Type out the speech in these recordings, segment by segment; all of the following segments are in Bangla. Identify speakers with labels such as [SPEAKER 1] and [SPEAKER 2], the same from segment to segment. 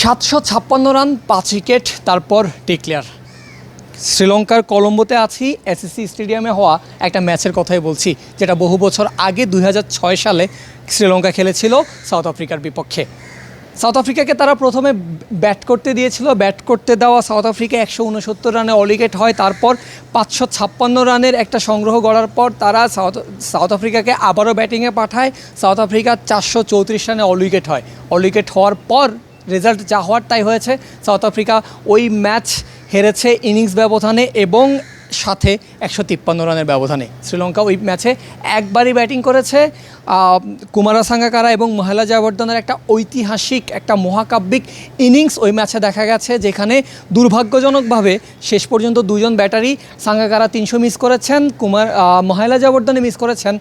[SPEAKER 1] সাতশো ছাপ্পান্ন রান, পাঁচ উইকেট, তারপর ডিক্লেয়ার শ্রীলঙ্কার কলম্বোতে আছি, এসএসসি স্টেডিয়ামে হওয়া একটা ম্যাচের কথাই বলছি, যেটা বহু বছর আগে দুই হাজার ছয় সালে শ্রীলঙ্কা খেলেছিল সাউথ আফ্রিকার বিপক্ষে। সাউথ আফ্রিকাকে তারা প্রথমে ব্যাট করতে দিয়েছিল, ব্যাট করতে দেওয়া সাউথ আফ্রিকা একশো উনসত্তর রানে অল উইকেট হয়, তারপর পাঁচশো ছাপ্পান্ন রানের একটা সংগ্রহ করার পর তারা সাউথ সাউথ আফ্রিকাকে আবারও ব্যাটিংয়ে পাঠায়, সাউথ আফ্রিকা চারশো চৌত্রিশ রানে অল উইকেট হয়। অল উইকেট হওয়ার পর রেজাল্ট যা হওয়ার তাই হয়েছে। সাউথ আফ্রিকা ওই ম্যাচ হেরেছে ইনিংস ব্যবধানে এবং সাথে একশো তিপ্পান্ন রানের ব্যবধানে। শ্রীলঙ্কা ওই ম্যাচে একবারই ব্যাটিং করেছে। কুমারা সাঙ্গাকারা এবং মহেলা জয়বর্ধনের একটা ঐতিহাসিক, একটা মহাকাব্যিক ইনিংস ওই ম্যাচে দেখা গেছে, যেখানে দুর্ভাগ্যজনকভাবে শেষ পর্যন্ত দুজন ব্যাটারি সাঙ্গাকারা তিনশো মিস করেছেন, কুমার মহেলা জয়বর্ধনে মিস করেছেন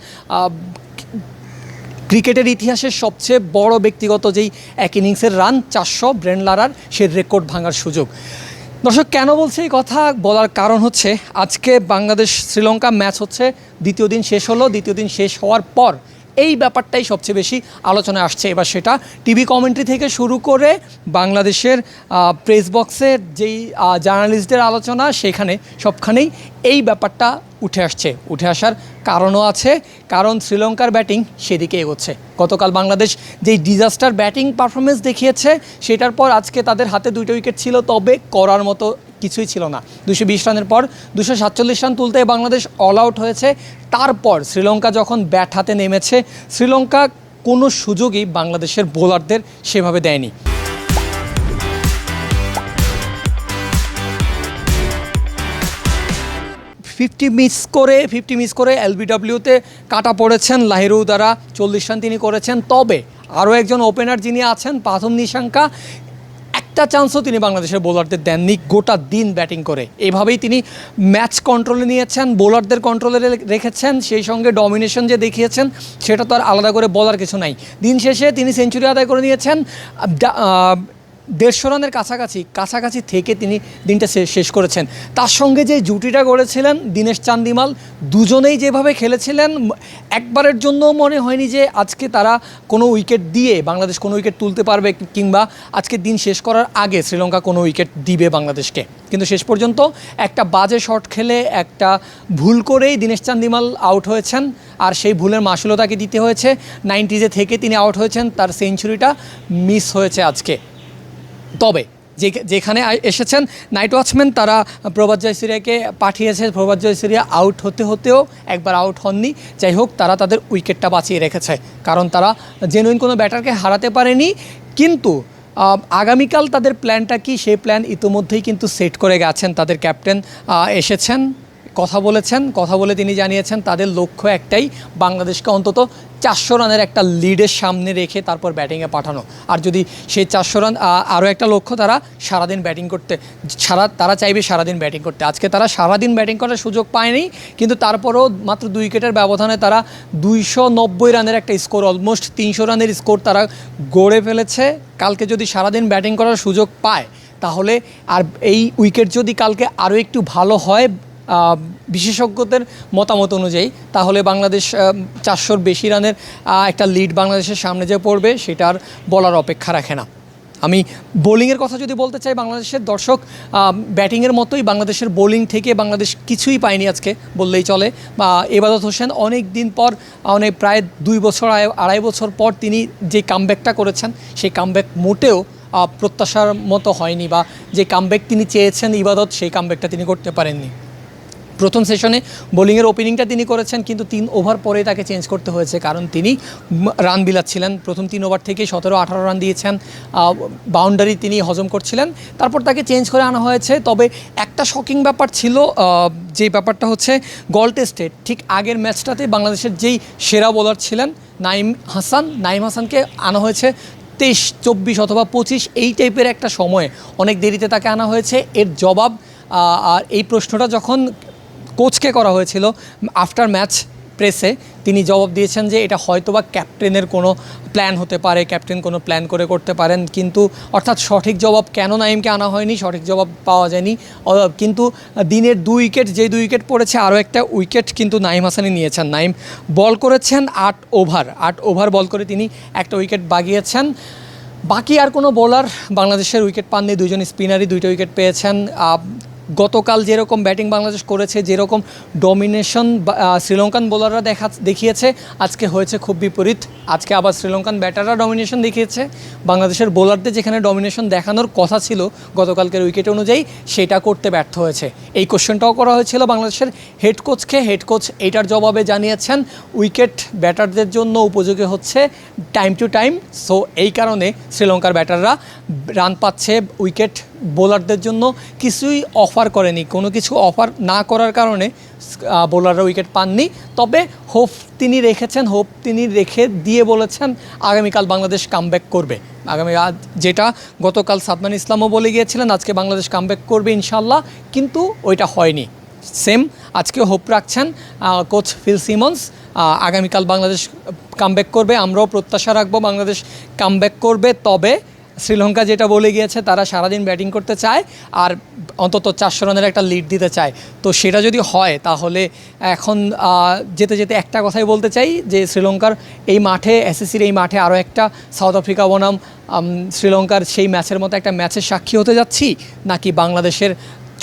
[SPEAKER 1] ক্রিকেটের ইতিহাসের সবচেয়ে বড় ব্যক্তিগত যেই এক ইনিংসের রান, চারশো ব্রেন লারার সে রেকর্ড ভাঙার সুযোগ। দর্শক, কেন বলছে এই কথা? বলার কারণ হচ্ছে, আজকে বাংলাদেশ শ্রীলঙ্কা ম্যাচ হচ্ছে, দ্বিতীয় দিন শেষ হলো, দ্বিতীয় দিন শেষ হওয়ার পর এই ব্যাপারটাই সবচেয়ে বেশি আলোচনায় আসছে এবার সেটা। টিভি কমেন্ট্রি থেকে শুরু করে বাংলাদেশের প্রেস বক্সের যেই জার্নালিস্টদের আলোচনা, সেখানে সবখানেই এই ব্যাপারটা উঠে আসছে। উঠে আসার কারণও আছে, কারণ শ্রীলঙ্কার ব্যাটিং সেদিকে এগোচ্ছে। গতকাল বাংলাদেশ যেই ডিজাস্টার ব্যাটিং পারফরমেন্স দেখিয়েছে, সেটার পর আজকে তাদের হাতে দুইটা উইকেট ছিল, তবে করার মতো কিছুই ছিল না। দুশো বিশ রানের পর দুশো সাতচল্লিশ রান তুলতে বাংলাদেশ অল আউট হয়েছে। তারপর শ্রীলঙ্কা যখন ব্যাট হাতে নেমেছে, শ্রীলঙ্কা কোনো সুযোগই বাংলাদেশের বোলারদের সেভাবে দেয়নি। ফিফটি মিস করে ফিফটি মিস করে এলবিডব্লিউতে কাটা পড়েছেন লাহিরু দ্বারা। চল্লিশ রান তিনি করেছেন। তবে আরও একজন ওপেনার যিনি আছেন প্রথম নিশাঙ্কা। একটা চান্সও তিনি বাংলাদেশের বোলারদের দেননি, গোটা দিন ব্যাটিং করে। এভাবেই তিনি ম্যাচ কন্ট্রোলে নিয়েছেন, বোলারদের কন্ট্রোলে রেখেছেন, সেই সঙ্গে ডমিনেশন যে দেখিয়েছেন, সেটা তো আর আলাদা করে বলার কিছু নাই। দিন শেষে তিনি সেঞ্চুরি আদায় করে নিয়েছেন দেড়শো রানের কাছাকাছি কাছাকাছি থেকে তিনি দিনটা শেষ করেছেন। তার সঙ্গে যে জুটিটা গড়েছিলেন দীনেশ চান্দিমাল, দুজনেই যেভাবে খেলেছিলেন একবারের জন্য মনে হয়নি যে আজকে তারা কোনো উইকেট দিয়ে বাংলাদেশ কোনো উইকেট তুলতে পারবে, কিংবা আজকে দিন শেষ করার আগে শ্রীলঙ্কা কোনো উইকেট দিবে বাংলাদেশকে। কিন্তু শেষ পর্যন্ত একটা বাজে শট খেলে একটা ভুল করেই দীনেশ চান্দিমাল আউট হয়েছেন, আর সেই ভুলের মাসুলও তাকে দিতে হয়েছে। নাইনটিজে থেকে তিনি আউট হয়েছেন, তার সেঞ্চুরিটা মিস হয়েছে আজকে। তবে যে যেখানে এসেছেন, নাইট ওয়াচম্যান তারা প্রভাত জয়সুরিয়াকে পাঠিয়েছে। প্রভাত জয়সুরিয়া আউট হতে হতেও একবার আউট হননি। যাই হোক, তারা তাদের উইকেটটা বাঁচিয়ে রেখেছে। কারণ তারা জেনুইন কোনো ব্যাটারকে হারাতে পারেনি। কিন্তু আগামীকাল তাদের প্ল্যানটা কি? সেই প্ল্যান ইতোমধ্যেই কিন্তু সেট করে গেছেন তাদের ক্যাপ্টেন এসেছেন। কথা বলেছেন, কথা বলে তিনি জানিয়েছেন তাদের লক্ষ্য একটাই, বাংলাদেশকে অন্তত চারশো রানের একটা লিডের সামনে রেখে তারপর ব্যাটিংয়ে পাঠানো। আর যদি সেই চারশো রান আরও একটা লক্ষ্য তারা সারাদিন ব্যাটিং করতে, সারা, তারা চাইবে সারাদিন ব্যাটিং করতে। আজকে তারা সারাদিন ব্যাটিং করার সুযোগ পায়নি, কিন্তু তারপরও মাত্র দুই উইকেটের ব্যবধানে তারা দুইশো নব্বই রানের একটা স্কোর, অলমোস্ট তিনশো রানের স্কোর তারা গড়ে ফেলেছে। কালকে যদি সারাদিন ব্যাটিং করার সুযোগ পায়, তাহলে আর এই উইকেট যদি কালকে আরও একটু ভালো হয় বিশেষজ্ঞদের মতামত অনুযায়ী, তাহলে বাংলাদেশ চারশোর বেশি রানের একটা লিড বাংলাদেশের সামনে যে পড়বে সেটার বলার অপেক্ষা রাখে না। আমি বোলিংয়ের কথা যদি বলতে চাই, বাংলাদেশের দর্শক ব্যাটিংয়ের মতোই বাংলাদেশের বোলিং থেকে বাংলাদেশ কিছুই পায়নি আজকে, বললেই চলে। বা এবাদত হোসেন অনেক দিন পর অনেক প্রায় দুই বছর আড়াই- আড়াই বছর পর তিনি যে কামব্যাকটা করেছেন সেই কামব্যাক মোটেও প্রত্যাশার মতো হয়নি বা যে কামব্যাক তিনি চেয়েছেন ইবাদত, সেই কামব্যাকটা তিনি করতে পারেননি। প্রথম সেশনে বোলিংয়ের ওপেনিংটা তিনি করেছেন, কিন্তু তিন ওভার পরে তাকে চেঞ্জ করতে হয়েছে, কারণ তিনি রান বিলাচ্ছিলেন প্রথম তিন ওভার থেকে সতেরো, আঠারো রান দিয়েছেন। বাউন্ডারি তিনি হজম করছিলেন। তারপর তাকে চেঞ্জ করে আনা হয়েছে। তবে একটা শকিং ব্যাপার ছিল যে ব্যাপারটা হচ্ছে গল টেস্টে ঠিক আগের ম্যাচটাতে বাংলাদেশের যেই সেরা বোলার ছিলেন, নাইম হাসান, নাইম হাসানকে আনা হয়েছে তেইশ, চব্বিশ অথবা পঁচিশ, এই টাইপের একটা সময়ে। অনেক দেরিতে তাকে আনা হয়েছে। এর জবাব আর এই প্রশ্নটা যখন কোচকে করা হয়েছিল। আফটার ম্যাচ প্রেসে তিনি জবাব দিয়েছেন যে এটা হয়তোবা ক্যাপ্টেনের কোনো প্ল্যান হতে পারে ক্যাপ্টেন কোনো প্ল্যান করে করতে পারেন। কিন্তু অর্থাৎ সঠিক জবাব কেন নাইমকে আনা হয়নি, সঠিক জবাব পাওয়া যায়নি। কিন্তু দিনের দুই উইকেট যে দুই উইকেট পড়েছে, আরও একটা উইকেট কিন্তু নাইম হাসানি নিয়েছেন। নাইম বল করেছেন আট ওভার আট ওভার বল করে তিনি একটা উইকেট বাগিয়েছেন। বাকি আর কোনো বোলার বাংলাদেশের উইকেট পাননি, দুইজন স্পিনারই দুইটা উইকেট পেয়েছেন। গতকাল যেরকম ব্যাটিং বাংলাদেশ করেছে, যেরকম ডমিনেশন শ্রীলঙ্কান বোলাররা দেখা, দেখিয়েছে, আজকে হয়েছে খুব বিপরীত। আজকে আবার শ্রীলঙ্কান ব্যাটাররা ডমিনেশন দেখিয়েছে। বাংলাদেশের বোলারদের যেখানে ডমিনেশন দেখানোর কথা ছিল গতকালকের উইকেট অনুযায়ী, সেটা করতে ব্যর্থ হয়েছে। এই কোশ্চেনটাও করা হয়েছিল বাংলাদেশের হেড কোচকে হেড কোচ এইটার জবাবে জানিয়েছেন উইকেট ব্যাটারদের জন্য উপযোগী হচ্ছে টাইম টু টাইম সো এই কারণে শ্রীলঙ্কার ব্যাটাররা রান পাচ্ছে উইকেট বোলারদের জন্য কিছুই অফার করেনি। কোনো কিছু অফার না করার কারণে বোলাররা উইকেট পাননি। তবে হোপ তিনি রেখেছেন হোপ তিনি রেখে দিয়ে বলেছেন, আগামীকাল বাংলাদেশ কামব্যাক করবে। আগামী, আজ যেটা গতকাল সাদমান ইসলামও বলে গিয়েছিলেন, আজকে বাংলাদেশ কামব্যাক করবে ইনশাল্লাহ কিন্তু ওইটা হয়নি। সেম আজকে হোপ রাখছেন কোচ ফিল সিমন্স আগামীকাল বাংলাদেশ কামব্যাক করবে। আমরাও প্রত্যাশা রাখব বাংলাদেশ কামব্যাক করবে। তবে শ্রীলঙ্কা যেটা বলে গিয়েছে, তারা সারাদিন ব্যাটিং করতে চায় আর অন্তত চারশো রানের একটা লিড দিতে চায়। তো সেটা যদি হয়, তাহলে এখন যেতে যেতে একটা কথাই বলতে চাই যে শ্রীলঙ্কার এই মাঠে এসএসসির এই মাঠে আরও একটা সাউথ আফ্রিকা বনাম। শ্রীলঙ্কার সেই ম্যাচের মতো একটা ম্যাচের সাক্ষী হতে যাচ্ছি, নাকি বাংলাদেশের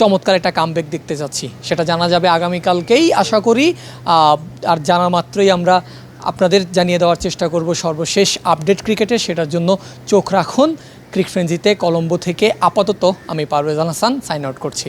[SPEAKER 1] চমৎকার একটা কামব্যাক দেখতে যাচ্ছি, সেটা জানা যাবে আগামীকালকেই আশা করি। আর জানা মাত্রই আমরা আপনাদের জানিয়ে দেওয়ার চেষ্টা করব সর্বশেষ আপডেট ক্রিকেটে, সেটার জন্য চোখ রাখুন। ক্রিক ফ্রেঞ্জিতে কলম্বো থেকে আপাতত আমি পারভেজ আল হাসান, সাইন আউট করছি।